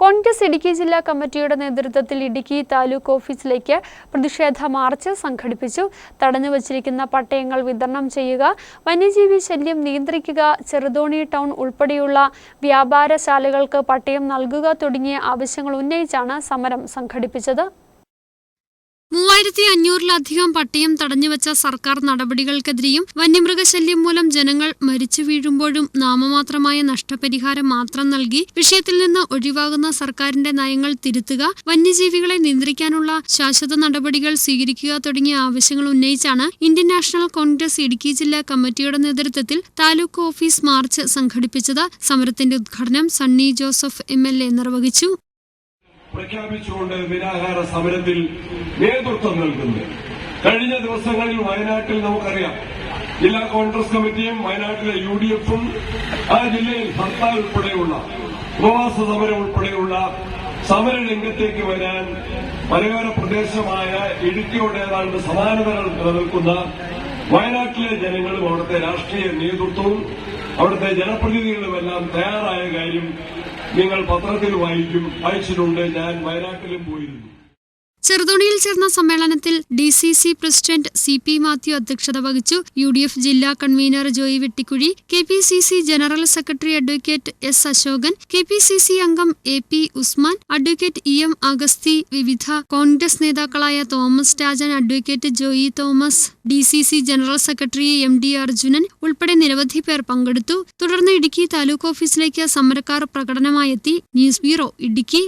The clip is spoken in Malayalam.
കോൺഗ്രസ് ഇടുക്കി ജില്ലാ കമ്മിറ്റിയുടെ നേതൃത്വത്തിൽ ഇടുക്കി താലൂക്ക് ഓഫീസിലേക്ക് പ്രതിഷേധ മാർച്ച് സംഘടിപ്പിച്ചു. തടഞ്ഞു വച്ചിരിക്കുന്ന പട്ടയങ്ങൾ വിതരണം ചെയ്യുക വന്യജീവി ശല്യം നിയന്ത്രിക്കുക ചെറുതോണി ടൗൺ ഉൾപ്പെടെയുള്ള വ്യാപാരശാലകൾക്ക് പട്ടയം നൽകുക തുടങ്ങിയ ആവശ്യങ്ങൾ ഉന്നയിച്ചാണ് സമരം സംഘടിപ്പിച്ചത്. മൂവായിരത്തി അഞ്ഞൂറിലധികം പട്ടയം തടഞ്ഞുവച്ച സർക്കാർ നടപടികൾക്കെതിരെയും വന്യമൃഗശല്യം മൂലം ജനങ്ങൾ മരിച്ചു വീഴുമ്പോഴും നാമമാത്രമായ നഷ്ടപരിഹാരം മാത്രം നൽകി വിഷയത്തിൽ നിന്ന് ഒഴിവാകുന്ന സർക്കാരിന്റെ നയങ്ങൾ തിരുത്തുക വന്യജീവികളെ നിയന്ത്രിക്കാനുള്ള ശാശ്വത നടപടികൾ സ്വീകരിക്കുക തുടങ്ങിയ ആവശ്യങ്ങൾ ഉന്നയിച്ചാണ് ഇന്ത്യൻ നാഷണൽ കോൺഗ്രസ് ഇടുക്കി ജില്ലാ കമ്മിറ്റിയുടെ നേതൃത്വത്തിൽ താലൂക്ക് ഓഫീസ് മാർച്ച് സംഘടിപ്പിച്ചത്. സമരത്തിന്റെ ഉദ്ഘാടനം സണ്ണി ജോസഫ് എം നിർവഹിച്ചു. പ്രഖ്യാപിച്ചുകൊണ്ട് നിരാഹാര സമരത്തിൽ നേതൃത്വം നൽകുന്നു. കഴിഞ്ഞ ദിവസങ്ങളിൽ വയനാട്ടിൽ നമുക്കറിയാം ജില്ലാ കോൺഗ്രസ് കമ്മിറ്റിയും വയനാട്ടിലെ യു ഡി എഫും ആ ജില്ലയിൽ ഹർത്താൽ ഉൾപ്പെടെയുള്ള ഉപവാസ സമരം ഉൾപ്പെടെയുള്ള സമര രംഗത്തേക്ക് വരാൻ മലയോര പ്രദേശമായ ഇടുക്കിയോട് ഏതാണ്ട് സമാനതകൾ നിലനിൽക്കുന്ന വയനാട്ടിലെ ജനങ്ങളും അവിടുത്തെ രാഷ്ട്രീയ നേതൃത്വവും അവിടുത്തെ ജനപ്രതിനിധികളുമെല്ലാം തയ്യാറായ കാര്യം നിങ്ങൾ പത്രത്തിൽ വായിക്കും വായിച്ചിട്ടുണ്ട്. ഞാൻ വയനാട്ടിലും പോയിരുന്നു. ചെറുതോണിയിൽ ചേർന്ന സമ്മേളനത്തിൽ D C C president C P Mathew അധ്യക്ഷത വഹിച്ചു. യു ഡി എഫ് ജില്ലാ convener Joy Vettikuzhi K P C C general secretary advocate S Ashokan K P C C അംഗം A P Usman advocate E M Augusthy വിവിധ കോൺഗ്രസ് നേതാക്കളായ Thomas Rajan advocate Joy Thomas D C C general secretary M D Arjunan ഉൾപ്പെടെ നിരവധി പേർ പങ്കെടുത്തു. തുടർന്ന് ഇടുക്കി താലൂക്ക് ഓഫീസിലേക്ക് സമരക്കാർ പ്രകടനമായെത്തി. News bureau Idukki.